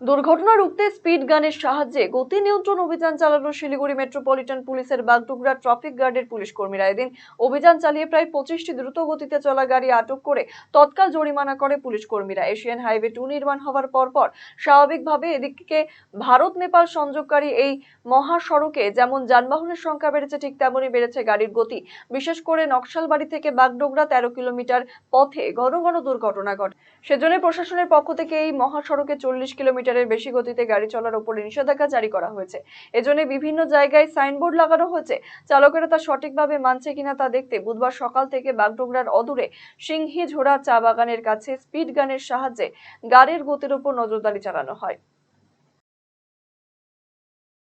দুর্ঘটনা রুখতে স্পিড গানের সাহায্যে গতি নিয়ন্ত্রণ অভিযান চালানো শিলিগুড়ি মেট্রোপলিটন পুলিশের বাগডোগরা ট্রাফিক গার্ডের পুলিশ কর্মীরা। এদিন অভিযান চালিয়ে প্রায় পঁচিশটি দ্রুত গতিতে চলা গাড়ি আটক করে তৎকাল জরিমানা করে পুলিশ কর্মীরা। এশিয়ান হাইওয়ে টু নির্মাণ হওয়ার পরপর স্বাভাবিকভাবে এদিকে ভারত, নেপাল সংযোগকারী এই মহাসড়কে যেমন যানবাহনের সংখ্যা বেড়েছে, ঠিক তেমনই বেড়েছে গাড়ির গতি। বিশেষ করে নকশালবাড়ি থেকে বাগডোগরা তেরো কিলোমিটার পথে ঘন ঘন দুর্ঘটনা ঘটে। সেজন্য প্রশাসনের পক্ষ থেকে এই মহাসড়কে চল্লিশ কিলোমিটারের বেশি গতিতে গাড়ি চলার উপরে নিষেধাজ্ঞা জারি করা হয়েছে। এজন্য বিভিন্ন জায়গায় সাইনবোর্ড লাগানো হয়েছে। চালকেরা তা সঠিকভাবে মানছে কিনা তা দেখতে বুধবার সকাল থেকে বাগডোগরার অদূরে সিংহি ঝোড়া চা বাগানের কাছে স্পিড গানের সাহায্যে গাড়ির গতির উপর নজরদারি চালানো হয়।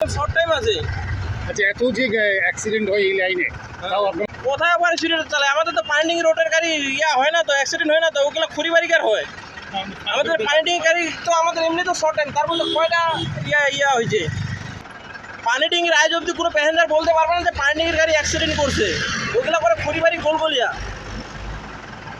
শর্ট টাইম আছে। আচ্ছা এত যে অ্যাক্সিডেন্ট হয় এই লাইনে তাও আপনার কোথায় আবার স্পিডে চালায়? আমাদের তো পাইন্ডিং রোডের গাড়ি ইয়া হয় না তো অ্যাক্সিডেন্ট হয় না তো ওগুলো খুরিবাড়িকার হয়। আমাদের পাইন্ডিং গাড়ি তো আমাদের এমনি তো শর্ট টাইম তার মধ্যে কয়টা ইয়া ইয়া হয়েছে? পানিডিং এর আজ অব্দি কোনো প্যাসেঞ্জার বলতে পারবে না যে পানিডিং এর গাড়ি অ্যাক্সিডেন্ট করছে। ওগুলো করে খুরিবাড়ি গোলগলিয়া।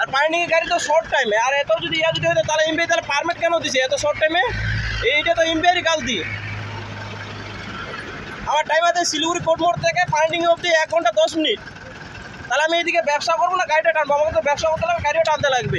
আর এর গাড়ি তো শর্ট টাইমে আর এত যদি ইয়া যদি হতো, তাহলে এমবি তাহলে পারমিট কেন দিছে এত শর্ট টাইমে এইটা তো এমবিআরই গালতি আমার টাইম শিলিগুড়ি কোর্ট মোড় থেকে পাইন্ডিং অব্দি এক ঘণ্টা দশ মিনিট। তাহলে আমি এদিকে ব্যবসা করব না, গাড়িটা টানবো? আমাকে তো ব্যবসা করতে লাগবে গাড়িও টানতে লাগবে।